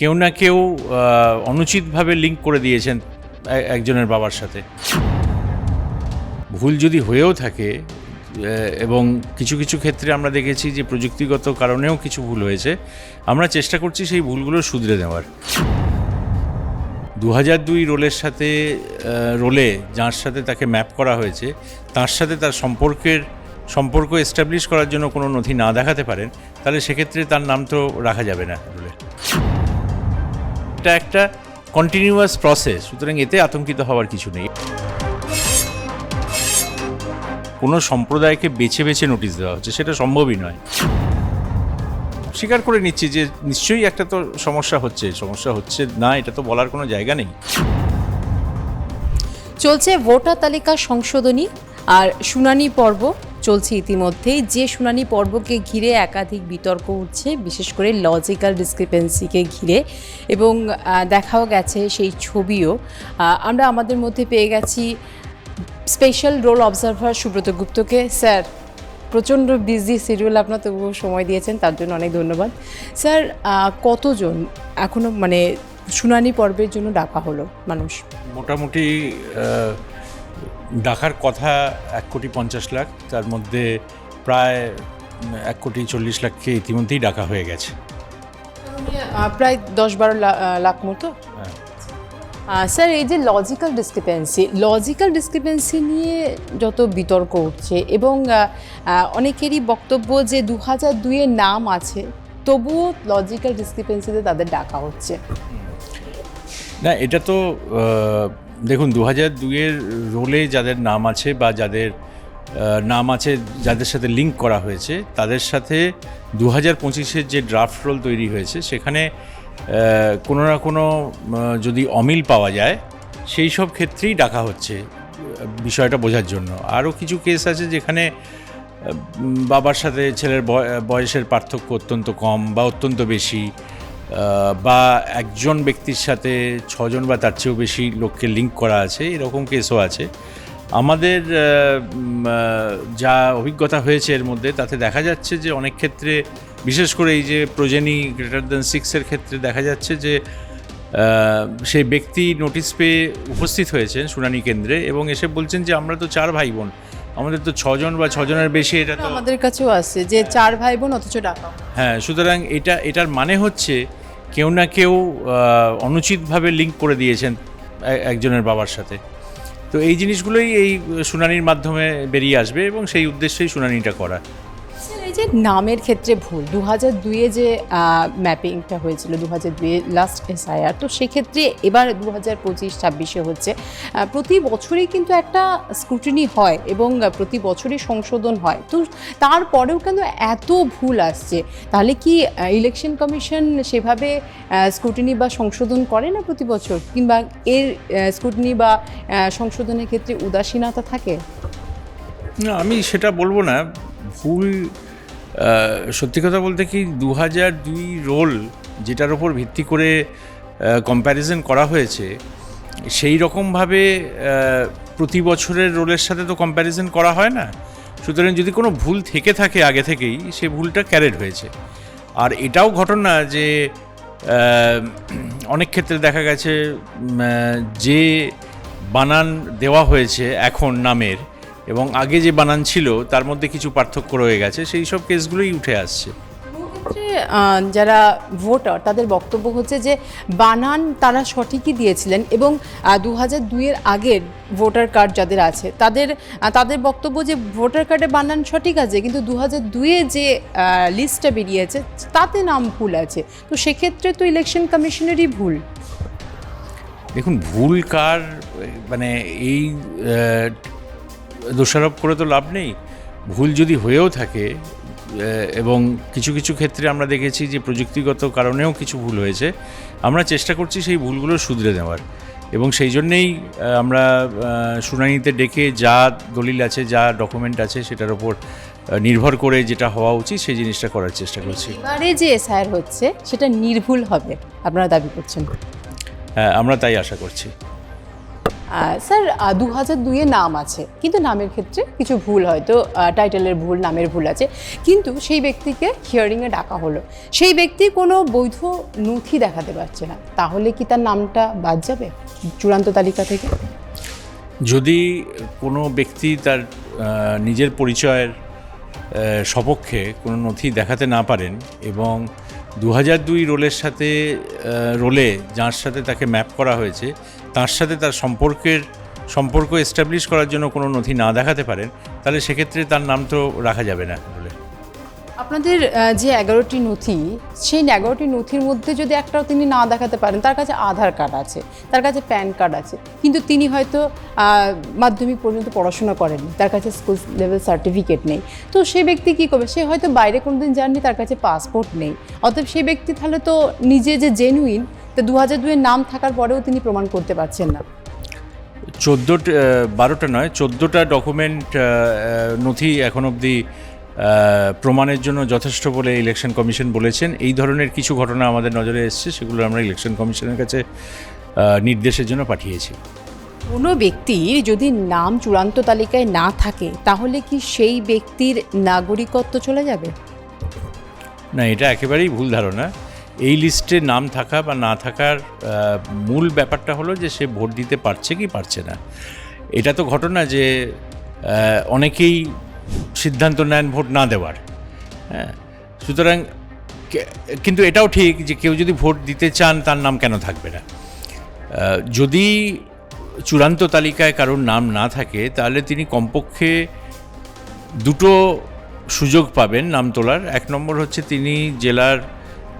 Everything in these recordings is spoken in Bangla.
কেউ না কেউ অনুচিতভাবে লিঙ্ক করে দিয়েছেন একজনের বাবার সাথে। ভুল যদি হয়েও থাকে এবং কিছু কিছু ক্ষেত্রে আমরা দেখেছি যে প্রযুক্তিগত কারণেও কিছু ভুল হয়েছে, আমরা চেষ্টা করছি সেই ভুলগুলো শুধরে নেওয়ার। দু হাজার দুই রোলের সাথে রোলে যার সাথে তাকে ম্যাপ করা হয়েছে, তার সাথে তার সম্পর্কের, সম্পর্ক এস্টাবলিশ করার জন্য কোনো নথি না দেখাতে পারেন, তাহলে সেক্ষেত্রে তার নাম তো রাখা যাবে না রোলে। এটা একটা কন্টিনিউয়াস প্রসেস সুতরাং এতে আতঙ্কিত হওয়ার কিছু নেই। কোনো সম্প্রদায়কে বেছে বেছে নোটিশ দেওয়া হচ্ছে, সেটা সম্ভবই নয়। স্বীকার করে নিচ্ছি যে নিশ্চয়ই একটা তো সমস্যা হচ্ছে সমস্যা হচ্ছে না, এটা তো বলার কোনো জায়গা নেই। চলছে ভোটার তালিকা সংশোধনী। আর শুনানি পর্ব চলছে ইতিমধ্যেই। যে শুনানি পর্বকে ঘিরে একাধিক বিতর্ক উঠছে, বিশেষ করে লজিক্যাল ডিসক্রিপেন্সিকে ঘিরে এবং দেখাও গেছে সেই ছবিও। আমরা আমাদের মধ্যে পেয়ে গেছি স্পেশাল রোল অবজারভার সুব্রত গুপ্তকে। স্যার, প্রচণ্ড বিজি শিডিউল আপনার, তবুও সময় দিয়েছেন, তার জন্য অনেক ধন্যবাদ। স্যার কতজন এখনও মানে শুনানি পর্বের জন্য ডাকা হলো মানুষ? মোটামুটি ডাকার কথা এক কোটি পঞ্চাশ লাখ তার মধ্যে প্রায় এক কোটি চল্লিশ লাখকে ইতিমধ্যেই ডাকা হয়ে গেছে। প্রায় দশ বারো লাখ মতো। হ্যাঁ। স্যার এই যে লজিক্যাল ডিসক্রিপেন্সি লজিক্যাল ডিসক্রিপেন্সি নিয়ে যত বিতর্ক উঠছে এবং অনেকেরই বক্তব্য যে দু হাজার দুইয়ের নাম আছে তবুও লজিক্যাল ডিসক্রিপেন্সিতে তাদের ডাকা হচ্ছে। না এটা তো দেখুন দু হাজার দুইয়ের রোলে যাদের নাম আছে বা যাদের নাম আছে যাদের সাথে লিঙ্ক করা হয়েছে, তাদের সাথে দু হাজার পঁচিশের যে ড্রাফট রোল তৈরি হয়েছে, সেখানে কোনো না কোনো যদি অমিল পাওয়া যায়, সেই সব ক্ষেত্রেই ডাকা হচ্ছে বিষয়টা বোঝার জন্য। আরও কিছু কেস আছে যেখানে বাবার সাথে ছেলের বয়- বয়সের পার্থক্য অত্যন্ত কম বা অত্যন্ত বেশি বা একজন ব্যক্তির সাথে ছজন বা তার চেয়েও বেশি লোককে লিঙ্ক করা আছে এরকম কেসও আছে। আমাদের যা অভিজ্ঞতা হয়েছে এর মধ্যে তাতে দেখা যাচ্ছে যে অনেক ক্ষেত্রে বিশেষ করে এই যে প্রজেনি গ্রেটার দ্যান সিক্সের ক্ষেত্রে দেখা যাচ্ছে যে সেই ব্যক্তি নোটিশ পেয়ে উপস্থিত হয়েছেন শুনানি কেন্দ্রে এবং এসে বলছেন যে আমরা তো চার ভাই বোন আমাদের তো ছজন বা ছজনের বেশি এটা তো আমাদের কাছেও আসছে যে চার ভাই বোন অথচ ডাকা হ্যাঁ সুতরাং এটা এটার মানে হচ্ছে কেউ না কেউ অনুচিতভাবে লিঙ্ক করে দিয়েছেন একজনের বাবার সাথে। তো এই জিনিসগুলোই এই শুনানির মাধ্যমে বেরিয়ে আসবে এবং সেই উদ্দেশ্যেই শুনানিটা করা। যে নামের ক্ষেত্রে ভুল দু হাজার দুইয়ে যে ম্যাপিংটা হয়েছিল দু হাজার দুইয়ে লাস্ট এসআইআর তো সেক্ষেত্রে এবার দু হাজার পঁচিশ ছাব্বিশে হচ্ছে প্রতি বছরই কিন্তু একটা স্ক্রুটিনি হয় এবং প্রতি বছরই সংশোধন হয়। তো তারপরেও কিন্তু এত ভুল আসছে? তাহলে কি ইলেকশন কমিশন সেভাবে স্ক্রুটিনি বা সংশোধন করে না প্রতি বছর? কিংবা এর স্ক্রুটিনি বা সংশোধনের ক্ষেত্রে উদাসীনতা থাকে? না, আমি সেটা বলব না। ভুল সত্যি কথা বলতে কি দু হাজার দুই রোল যেটার ওপর ভিত্তি করে কম্প্যারিজন করা হয়েছে, সেই রকমভাবে প্রতি বছরের রোলের সাথে তো কম্প্যারিজন করা হয় না। সুতরাং যদি কোনো ভুল থেকে থাকে আগে থেকেই, সে ভুলটা ক্যারেট হয়েছে। আর এটাও ঘটনা যে অনেক ক্ষেত্রে দেখা গেছে যে বানান দেওয়া হয়েছে এখন নামের এবং আগে যে বানান ছিল তার মধ্যে কিছু পার্থক্য রয়ে গেছে। সেই সব কেসগুলোই উঠে আসছে। যারা ভোটার তাদের বক্তব্য হচ্ছে যে বানান তারা সঠিকই দিয়েছিলেন এবং দু হাজার দুইয়ের আগের ভোটার কার্ড যাদের আছে তাদের তাদের বক্তব্য যে ভোটার কার্ডে বানান সঠিক আছে কিন্তু দু হাজার দুইয়ে যে লিস্টটা বেরিয়েছে তাতে নাম ভুল আছে। তো সেক্ষেত্রে তো ইলেকশন কমিশনেরই ভুল। দেখুন ভুল কার মানে এই দোষারোপ করে তো লাভ নেই। ভুল যদি হয়েও থাকে এবং কিছু কিছু ক্ষেত্রে আমরা দেখেছি যে প্রযুক্তিগত কারণেও কিছু ভুল হয়েছে আমরা চেষ্টা করছি সেই ভুলগুলো শুধরে দেওয়ার এবং সেই জন্যেই আমরা শুনানিতে ডেকে যা দলিল আছে যা ডকুমেন্ট আছে সেটার ওপর নির্ভর করে যেটা হওয়া উচিত সেই জিনিসটা করার চেষ্টা করছি। এবারে যে এসআইআর হচ্ছে সেটা নির্ভুল হবে আপনারা দাবি করছেন। হ্যাঁ আমরা তাই আশা করছি। স্যার দু হাজার দুইয়ে নাম আছে, কিন্তু নামের ক্ষেত্রে কিছু ভুল হয়তো টাইটেলের ভুল, নামের ভুল আছে। কিন্তু সেই ব্যক্তিকে হিয়ারিংয়ে ডাকা হলো। সেই ব্যক্তি কোনো বৈধ নথি দেখাতে পারছে না। তাহলে কি তার নামটা বাদ যাবে চূড়ান্ত তালিকা থেকে? যদি কোনো ব্যক্তি তার নিজের পরিচয়ের সপক্ষে কোনো নথি দেখাতে না পারেন এবং দু হাজার দুই রোলের সাথে রোলে যার সাথে তাকে ম্যাপ করা হয়েছে তার সাথে তার সম্পর্কের, সম্পর্ক এস্টাবলিশ করার জন্য কোনো নথি না দেখাতে পারেন, তাহলে সেক্ষেত্রে তার নাম তো রাখা যাবে না রোলে আপনাদের যে এগারোটি নথি, সেই এগারোটি নথির মধ্যে যদি একটাও তিনি না দেখাতে পারেন, তার কাছে আধার কার্ড আছে, তার কাছে প্যান কার্ড আছে, কিন্তু তিনি হয়তো মাধ্যমিক পর্যন্ত পড়াশোনা করেননি, তার কাছে স্কুল লেভেল সার্টিফিকেট নেই। তো সেই ব্যক্তি কী করবে? সে হয়তো বাইরে কোনো দিন যাননি, তার কাছে পাসপোর্ট নেই। অতএব সেই ব্যক্তি তাহলে তো নিজে যে জেনুইন তো দু হাজার দুয়ের নাম থাকার পরেও তিনি প্রমাণ করতে পারছেন না। চোদ্দোটা বারোটা নয় চোদ্দোটা ডকুমেন্ট নথি এখন অবধি প্রমাণের জন্য যথেষ্ট বলে ইলেকশন কমিশন বলেছেন। এই ধরনের কিছু ঘটনা আমাদের নজরে এসছে সেগুলো আমরা ইলেকশন কমিশনের কাছে নির্দেশের জন্য পাঠিয়েছি। কোনো ব্যক্তির যদি নাম চূড়ান্ত তালিকায় না থাকে তাহলে কি সেই ব্যক্তির নাগরিকত্ব চলে যাবে? না এটা একেবারেই ভুল ধারণা। এই লিস্টে নাম থাকা বা না থাকার মূল ব্যাপারটা হলো যে সে ভোট দিতে পারছে কি পারছে না। এটা তো ঘটনা যে অনেকেই সিদ্ধান্ত নেন ভোট না দেওয়ার। হ্যাঁ সুতরাং কিন্তু এটাও ঠিক যে কেউ যদি ভোট দিতে চান তার নাম কেন থাকবে না। যদি চূড়ান্ত তালিকায় কারোর নাম না থাকে, তাহলে তিনি কমপক্ষে দুটো সুযোগ পাবেন নাম তোলার। এক নম্বর হচ্ছে তিনি জেলার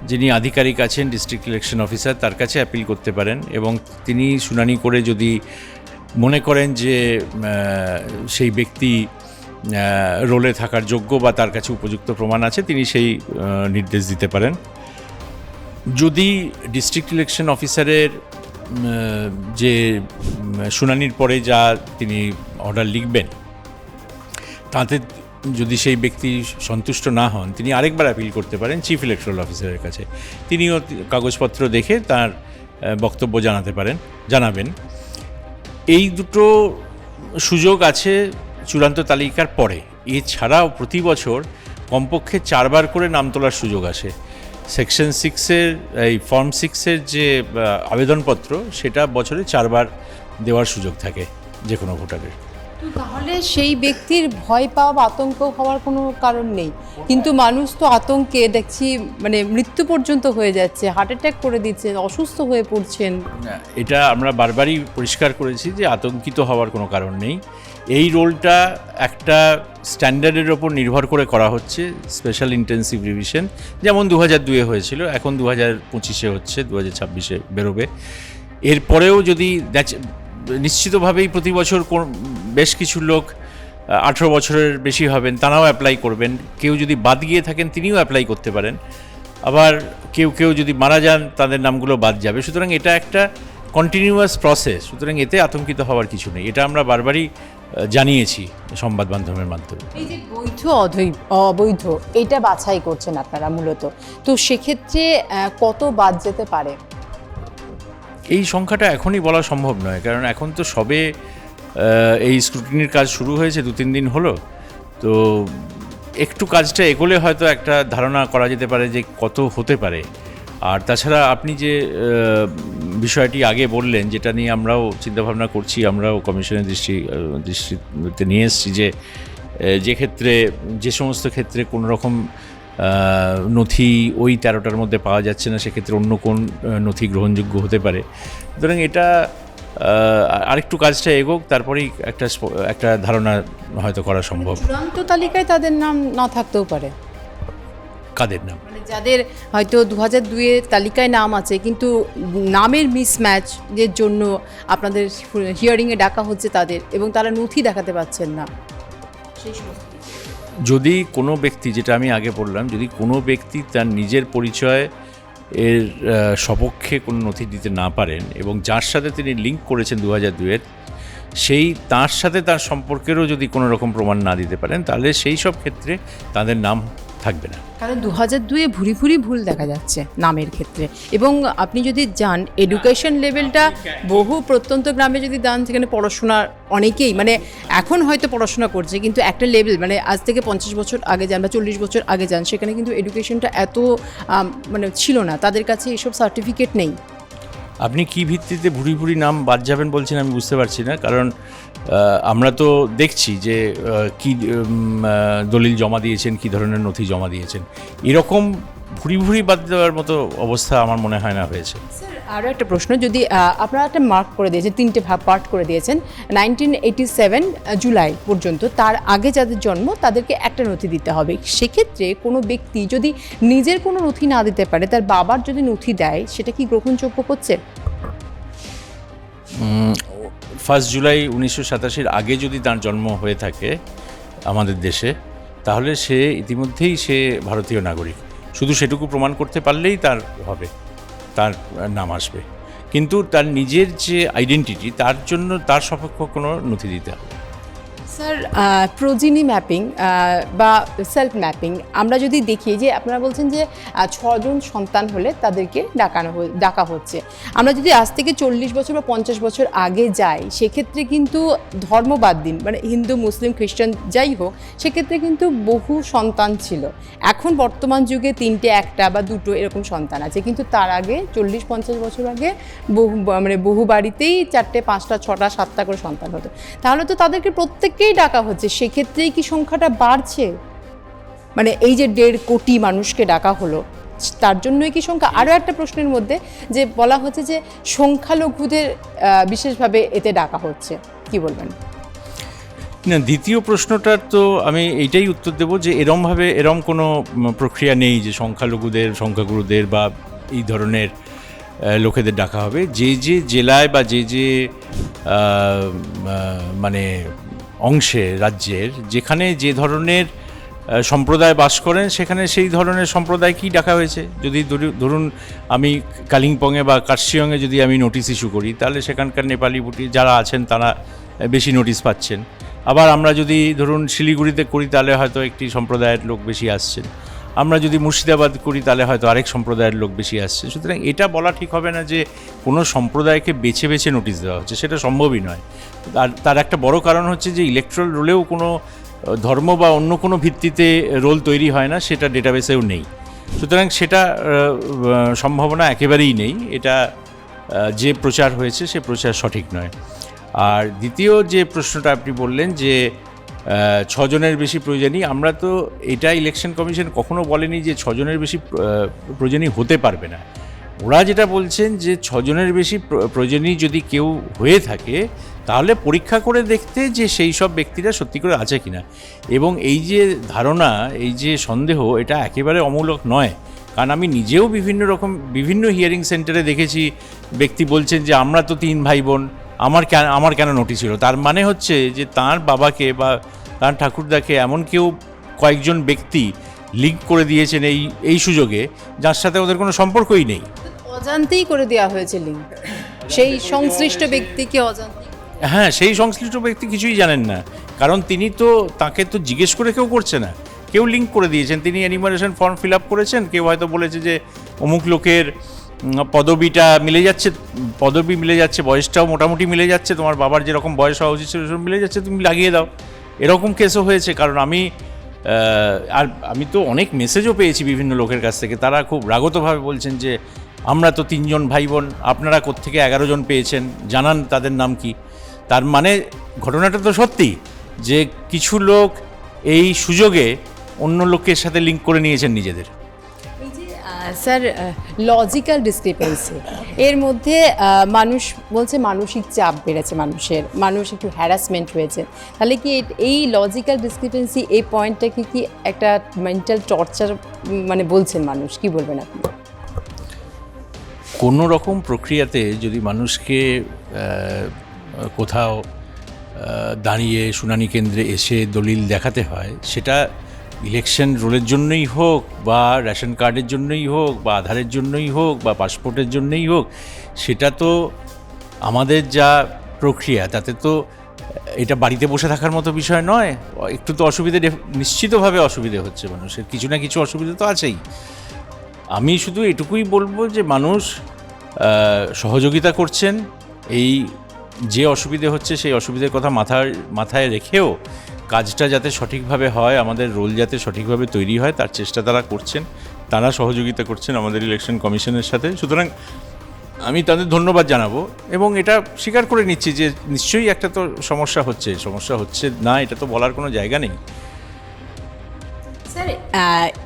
যিনি আধিকারিক আছেন ডিস্ট্রিক্ট ইলেকশন অফিসার তার কাছে অ্যাপিল করতে পারেন এবং তিনি শুনানি করে যদি মনে করেন যে সেই ব্যক্তি রোলে থাকার যোগ্য বা তার কাছে উপযুক্ত প্রমাণ আছে, তিনি সেই নির্দেশ দিতে পারেন। যদি ডিস্ট্রিক্ট ইলেকশন অফিসারের যে শুনানির পরে যা তিনি অর্ডার লিখবেন, তাতে যদি সেই ব্যক্তি সন্তুষ্ট না হন, তিনি আরেকবার অ্যাপিল করতে পারেন চিফ ইলেকট্রাল অফিসারের কাছে। তিনিও কাগজপত্র দেখে তার বক্তব্য জানাতে পারেন, জানাবেন। এই দুটো সুযোগ আছে চূড়ান্ত তালিকার পরে। এছাড়াও প্রতি বছর কমপক্ষে চারবার করে নাম তোলার সুযোগ আসে। সেকশন সিক্সের এই ফর্ম সিক্সের যে আবেদনপত্র, সেটা বছরে চারবার দেওয়ার সুযোগ থাকে যে কোনো ভোটারের। তাহলে সেই ব্যক্তির ভয় পাওয়া বা আতঙ্ক হওয়ার কোনো কারণ নেই। কিন্তু মানুষ তো আতঙ্কে দেখছি মানে মৃত্যু পর্যন্ত হয়ে যাচ্ছে হার্ট অ্যাটাক করে দিচ্ছেন অসুস্থ হয়ে পড়ছেন। এটা আমরা বারবারই পরিষ্কার করেছি যে আতঙ্কিত হওয়ার কোনো কারণ নেই। এই রোলটা একটা স্ট্যান্ডার্ডের ওপর নির্ভর করে করা হচ্ছে স্পেশাল ইন্টেন্সিভ রিভিশন যেমন দু হাজার দুয়ে হয়েছিল, এখন দু হাজার পঁচিশে হচ্ছে দু হাজার ছাব্বিশে বেরোবে। এরপরেও যদি নিশ্চিতভাবেই প্রতি বছর বেশ কিছু লোক আঠেরো বছরের বেশি হবেন, তারাও অ্যাপ্লাই করবেন। কেউ যদি বাদ গিয়ে থাকেন, তিনিও অ্যাপ্লাই করতে পারেন। আবার কেউ কেউ যদি মারা যান, তাদের নামগুলো বাদ যাবে। সুতরাং এটা একটা কন্টিনিউয়াস প্রসেস সুতরাং এতে আতঙ্কিত হওয়ার কিছু নেই। এটা আমরা বারবারই জানিয়েছি সংবাদ মাধ্যমের মাধ্যমে। এই যে বৈধ অধৈ, অবৈধ, এটা বাছাই করছেন আপনারা মূলত। তো সেক্ষেত্রে কত বাদ যেতে পারে? এই সংখ্যাটা এখনই বলা সম্ভব নয়, কারণ এখন তো সবে এই স্ক্রুটিনির কাজ শুরু হয়েছে দু তিন দিন হলো। তো একটু কাজটা এগোলে হয়তো একটা ধারণা করা যেতে পারে যে কত হতে পারে। আর তাছাড়া আপনি যে বিষয়টি আগে বললেন, যেটা নিয়ে আমরাও চিন্তাভাবনা করছি, আমরাও কমিশনের দৃষ্টি দৃষ্টিতে নিয়ে এসেছি যে যে ক্ষেত্রে, যে সমস্ত ক্ষেত্রে কোনো রকম নথি ওই তেরোটার মধ্যে পাওয়া যাচ্ছে না সেক্ষেত্রে অন্য কোন নথি গ্রহণযোগ্য হতে পারে। সুতরাং এটা আরেকটু কাজটা এগোক তারপরেই একটা স্প- একটা ধারণা হয়তো করা সম্ভব। চূড়ান্ত তালিকায় তাদের নাম না থাকতেও পারে? কাদের নাম? মানে যাদের হয়তো দু হাজার দুইয়ের তালিকায় নাম আছে কিন্তু নামের মিসম্যাচ এর জন্য আপনাদের হিয়ারিংয়ে ডাকা হচ্ছে তাদের এবং তারা নথি দেখাতে পাচ্ছেন না। সেই সমস্ত যদি কোনো ব্যক্তি, যেটা আমি আগে বললাম, যদি কোনো ব্যক্তি তার নিজের পরিচয় এর সপক্ষে কোনো নথি দিতে না পারেন এবং যার সাথে তিনি লিঙ্ক করেছেন দু হাজার দুয়ের সেই তার সাথে তার সম্পর্কেরও যদি কোনো রকম প্রমাণ না দিতে পারেন, তাহলে সেই সব ক্ষেত্রে তাদের নাম থাকবে না। কারণ দু হাজার দুয়ে ভুরি ভুরি ভুল দেখা যাচ্ছে নামের ক্ষেত্রে। এবং আপনি যদি যান এডুকেশন লেভেলটা বহু প্রত্যন্ত গ্রামে যদি যান সেখানে পড়াশোনা অনেকেই মানে এখন হয়তো পড়াশোনা করছে কিন্তু একটা লেভেল মানে আজ থেকে পঞ্চাশ বছর আগে যান বা চল্লিশ বছর আগে যান সেখানে কিন্তু এডুকেশনটা এত মানে ছিল না। তাদের কাছে এসব সার্টিফিকেট নেই। আপনি কি ভিত্তিতে ভুরি ভুরি নাম বাদ যাবেন বলছেন আমি বুঝতে পারছি না কারণ আমরা তো দেখছি যে কি দলিল জমা দিয়েছেন কি ধরনের নথি জমা দিয়েছেন। এরকম ভুরি ভুরি বাদ দেওয়ার মতো অবস্থা আমার মনে হয় না হয়েছে। স্যার আরও একটা প্রশ্ন যদি আপনারা একটা মার্ক করে দিয়েছেন তিনটে ভাগ পার্ট করে দিয়েছেন নাইনটিন এইটি সেভেন জুলাই পর্যন্ত তার আগে যাদের জন্ম তাদেরকে একটা নথি দিতে হবে। সেক্ষেত্রে কোনো ব্যক্তি যদি নিজের কোনো নথি না দিতে পারে তার বাবার যদি নথি দেয় সেটা কি গ্রহণযোগ্য হচ্ছে? ফার্স্ট জুলাই উনিশশো সাতাশির আগে যদি তার জন্ম হয়ে থাকে আমাদের দেশে, তাহলে সে ইতিমধ্যেই সে ভারতীয় নাগরিক। শুধু সেটুকু প্রমাণ করতে পারলেই তার হবে, তার নাম আসবে। কিন্তু তার নিজের যে আইডেন্টিটি তার জন্য তার সপক্ষ কোনো নথি দিতে হবে স্যার প্রোজিনি ম্যাপিং বা সেলফ ম্যাপিং, আমরা যদি দেখি যে আপনারা বলছেন যে ছজন সন্তান হলে তাদেরকে ডাকানো ডাকা হচ্ছে। আমরা যদি আজ থেকে চল্লিশ বছর বা পঞ্চাশ বছর আগে যাই, সেক্ষেত্রে কিন্তু ধর্ম বাদ দিন মানে হিন্দু, মুসলিম, খ্রিস্টান যাই হোক, সেক্ষেত্রে কিন্তু বহু সন্তান ছিল। এখন বর্তমান যুগে তিনটে, একটা বা দুটো এরকম সন্তান আছে, কিন্তু তার আগে চল্লিশ, পঞ্চাশ বছর আগে বহু মানে বহু বাড়িতেই চারটে, পাঁচটা, ছটা, সাতটা করে সন্তান হতো। তাহলে তো তাদেরকে প্রত্যেককেই ডাকা হচ্ছে, সেক্ষেত্রেই কি সংখ্যাটা বাড়ছে? মানে এই যে দেড় কোটি মানুষকে ডাকা হলো, তার জন্যই কি সংখ্যা? আরও একটা প্রশ্নের মধ্যে যে বলা হচ্ছে যে সংখ্যালঘুদের বিশেষভাবে এতে ডাকা হচ্ছে, কি বলবেন? না, দ্বিতীয় প্রশ্নটার তো আমি এইটাই উত্তর দেব যে এরমভাবে, এরম কোনো প্রক্রিয়া নেই যে সংখ্যালঘুদের, সংখ্যাগুরুদের বা এই ধরনের লোকেদের ডাকা হবে। যে যে জেলায় বা যে যে মানে অংশে, রাজ্যের, যেখানে যে ধরনের সম্প্রদায় বাস করেন, সেখানে সেই ধরনের সম্প্রদায় সম্প্রদায়কেই ডাকা হয়েছে? যদি ধরু- ধরুন, আমি কালিম্পংয়ে বা কার্শিয়ংয়ে যদি আমি নোটিস ইস্যু করি, তাহলে সেখানকার নেপালি বুটি যারা আছেন, তারা বেশি নোটিস পাচ্ছেন। আবার আমরা যদি ধরুন শিলিগুড়িতে করি, তাহলে হয়তো একটি সম্প্রদায়ের লোক বেশি আসছেন। আমরা যদি মুর্শিদাবাদ করি, তাহলে হয়তো আরেক সম্প্রদায়ের লোক বেশি আসছে। সুতরাং এটা বলা ঠিক হবে না যে কোনো সম্প্রদায়কে বেছে বেছে নোটিশ দেওয়া হচ্ছে, সেটা সম্ভবই নয়। আর তার একটা বড় কারণ হচ্ছে যে ইলেকট্রাল রোলেও কোনো, ধর্ম বা অন্য কোনো ভিত্তিতে রোল তৈরি হয় না, সেটা ডেটাবেসেও নেই। সুতরাং সেটা সম্ভাবনা একেবারেই নেই। এটা যে প্রচার হয়েছে, সে প্রচার সঠিক নয়। আর দ্বিতীয় যে প্রশ্নটা আপনি বললেন যে ছজনের বেশি প্রয়োজনই। আমরা তো এটা ইলেকশন কমিশন কখনো বলেনি যে ছজনের বেশি আহ, প্রয়োজনই হতে পারবে না। ওরা যেটা বলছেন যে ছজনের বেশি প্র- প্রয়োজনই যদি কেউ হয়ে থাকে তাহলে পরীক্ষা করে দেখতে যে সেই সব ব্যক্তিরা সত্যি করে আছে কিনা। এবং এই যে ধারণা এই যে সন্দেহ এটা একেবারে অমূলক নয়। কারণ আমি নিজেও বিভিন্ন রকম বিভিন্ন হিয়ারিং সেন্টারে দেখেছি ব্যক্তি বলছেন যে আমরা তো তিন ভাই বোন আমার কেন আমার কেন নোটিশ ছিল তার মানে হচ্ছে যে তার বাবাকে বা তার ঠাকুরদাকে এমন কেউ কয়েকজন ব্যক্তি লিঙ্ক করে দিয়েছেন এই এই সুযোগে যার সাথে ওদের কোনো সম্পর্কই নেই। অজান্তেই করে দেওয়া হয়েছে লিঙ্ক সেই সংশ্লিষ্ট ব্যক্তিকে অজান্তেই হ্যাঁ সেই সংশ্লিষ্ট ব্যক্তি কিছুই জানেন না। কারণ তিনি তো তাকে তো জিজ্ঞেস করে কেউ করছে না। কেউ লিঙ্ক করে দিয়েছেন। তিনি অ্যানিমারেশন ফর্ম ফিল আপ করেছেন। কেউ হয়তো বলেছে যে অমুক লোকের পদবিটা মিলে যাচ্ছে, পদবি মিলে যাচ্ছে, বয়সটাও মোটামুটি মিলে যাচ্ছে, তোমার বাবার যেরকম বয়স হওয়া উচিত সেরকম মিলে যাচ্ছে, তুমি লাগিয়ে দাও। এরকম কেসও হয়েছে, কারণ আমি আর আমি তো অনেক মেসেজও পেয়েছি বিভিন্ন লোকের কাছ থেকে, তারা খুব রাগতভাবে বলছেন যে, আমরা তো তিনজন ভাই বোন আপনারা কোত্থেকে এগারো জন পেয়েছেন, জানান তাদের নাম কি? তার মানে ঘটনাটা তো সত্যি যে কিছু লোক এই সুযোগে অন্য লোকের সাথে লিঙ্ক করে নিয়েছেন নিজেদের। স্যার লজিক্যাল ডিসক্রিপেন্সি এর মধ্যে মানুষ বলছে মানসিক চাপ বেড়েছে মানুষের, মানুষ একটু হ্যারাসমেন্ট হয়েছে। তাহলে কি এই লজিক্যাল ডিসক্রিপেন্সি এই পয়েন্টটাকে কি একটা মেন্টাল টর্চার মানে বলছেন মানুষ? কি বলবেন আপনি? কোনো রকম প্রক্রিয়াতে যদি মানুষকে কোথাও দাঁড়িয়ে শুনানি কেন্দ্রে এসে দলিল দেখাতে হয়, সেটা ইলেকশন রোলের জন্যই হোক বা রেশন কার্ডের জন্যই হোক বা আধারের জন্যই হোক বা পাসপোর্টের জন্যই হোক, সেটা তো আমাদের যা প্রক্রিয়া, তাতে তো এটা বাড়িতে বসে থাকার মতো বিষয় নয়। একটু তো অসুবিধে নিশ্চিতভাবে অসুবিধে হচ্ছে মানুষের। কিছু না কিছু অসুবিধা তো আছেই। আমি শুধু এটুকুই বলব যে মানুষ সহযোগিতা করছেন। এই যে অসুবিধে হচ্ছে, সেই অসুবিধের কথা মাথায় মাথায় রেখেও কাজটা যাতে সঠিকভাবে হয়, আমাদের রোল যাতে সঠিকভাবে তৈরি হয়, তার চেষ্টা তারা করছেন। তারা সহযোগিতা করছেন আমাদের ইলেকশন কমিশনের সাথে। সুতরাং আমি তাদের ধন্যবাদ জানাব এবং এটা স্বীকার করে নিচ্ছি যে নিশ্চয়ই একটা তো সমস্যা হচ্ছে সমস্যা হচ্ছে না, এটা তো বলার কোনো জায়গা নেই। স্যার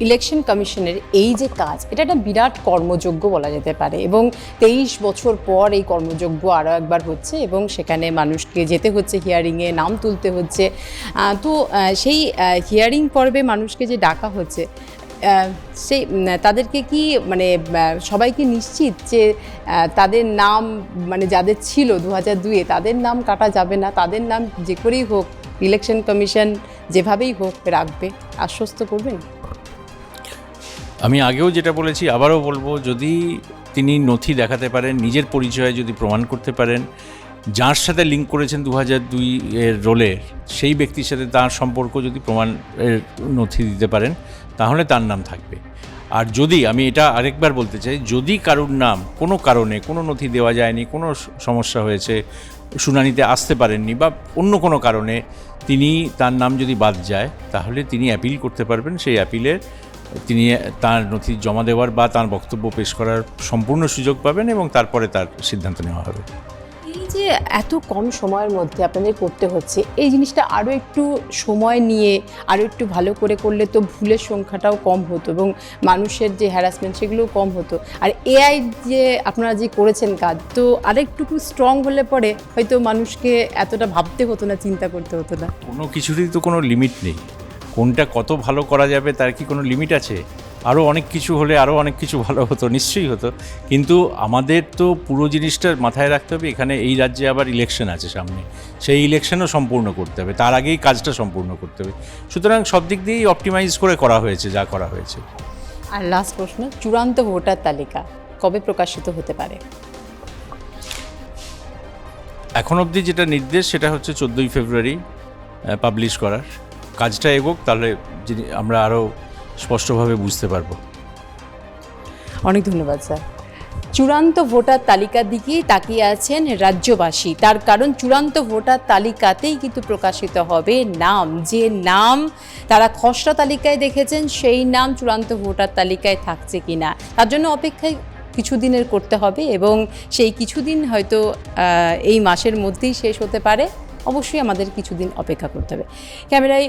ইলেকশন কমিশনের এই যে কাজ, এটা একটা বিরাট কর্মযোগ্য বলা যেতে পারে এবং তেইশ বছর পর এই কর্মযোগ্য আরও একবার হচ্ছে এবং সেখানে মানুষকে যেতে হচ্ছে হিয়ারিংয়ে নাম তুলতে হচ্ছে। তো সেই হিয়ারিং পর্বে মানুষকে যে ডাকা হচ্ছে সেই তাদেরকে কি মানে সবাইকে নিশ্চিত যে তাদের নাম মানে যাদের ছিল দু হাজার দুয়ে তাদের নাম কাটা যাবে না, তাদের নাম যে করেই হোক ইলেকশন কমিশন যেভাবেই হোক রাখবে, আশ্বস্ত করবেন? আমি আগেও যেটা বলেছি, আবারও বলব, যদি তিনি নথি দেখাতে পারেন, নিজের পরিচয় যদি প্রমাণ করতে পারেন, যার সাথে লিঙ্ক করেছেন দু হাজার দুই এর রোলের সেই ব্যক্তির সাথে তার সম্পর্ক যদি প্রমাণ নথি দিতে পারেন, তাহলে তার নাম থাকবে। আর যদি, আমি এটা আরেকবার বলতে চাই, যদি কারুর নাম কোনো কারণে কোনো নথি দেওয়া যায়নি, কোনো সমস্যা হয়েছে, শুনানিতে আসতে পারেননি বা অন্য কোনো কারণে তিনি তার নাম যদি বাদ যায়, তাহলে তিনি অ্যাপিল করতে পারবেন। সেই অ্যাপিলের তিনি তার নথি জমা দেওয়ার বা তার বক্তব্য পেশ করার সম্পূর্ণ সুযোগ পাবেন এবং তারপরে তার সিদ্ধান্ত নেওয়া হবে। যে এত কম সময়ের মধ্যে আপনাদের করতে হচ্ছে, এই জিনিসটা আরও একটু সময় নিয়ে আরও একটু ভালো করে করলে তো ভুলের সংখ্যাটাও কম হতো এবং মানুষের যে হ্যারাসমেন্ট সেগুলোও কম হতো। আর এআই যে আপনারা যে করেছেন কাজ, তো আরেকটুকু স্ট্রং হলে পরে হয়তো মানুষকে এতটা ভাবতে হতো না, চিন্তা করতে হতো না। কোনো কিছুরই তো কোনো লিমিট নেই। কোনটা কত ভালো করা যাবে, তার কি কোনো লিমিট আছে? আরও অনেক কিছু হলে আরও অনেক কিছু ভালো হতো নিশ্চয়ই হতো। কিন্তু আমাদের তো পুরো জিনিসটা মাথায় রাখতে হবে এখানে এই রাজ্যে আবার ইলেকশন আছে সামনে। সেই ইলেকশনও সম্পূর্ণ করতে হবে তার আগেই কাজটা সম্পূর্ণ করতে হবে। সুতরাং সব দিক দিয়েই অপটিমাইজ করে করা হয়েছে যা করা হয়েছে। আর লাস্ট প্রশ্ন চূড়ান্ত ভোটার তালিকা কবে প্রকাশিত হতে পারে? এখন অবধি যেটা নির্দেশ সেটা হচ্ছে চোদ্দোই ফেব্রুয়ারি পাবলিশ করার। কাজটা এগোক তাহলে আমরা আরও স্পষ্টভাবে বুঝতে পারব। অনেক ধন্যবাদ, স্যার। চূড়ান্ত ভোটার তালিকার দিকেই তাকিয়ে আছেন রাজ্যবাসী। তার কারণ চূড়ান্ত ভোটার তালিকাতেই কিন্তু প্রকাশিত হবে নাম। যে নাম তারা খসড়া তালিকায় দেখেছেন, সেই নাম চূড়ান্ত ভোটার তালিকায় থাকছে কিনা। তার জন্য অপেক্ষায় কিছুদিনের করতে হবে এবং সেই কিছুদিন হয়তো এই মাসের মধ্যেই শেষ হতে পারে। অবশ্যই আমাদের কিছুদিন অপেক্ষা করতে হবে। ক্যামেরায়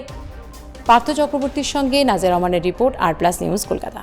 পার্থ চক্রবর্তীর সঙ্গে নাজের রহমানের রিপোর্ট আর প্লাস নিউজ কলকাতা।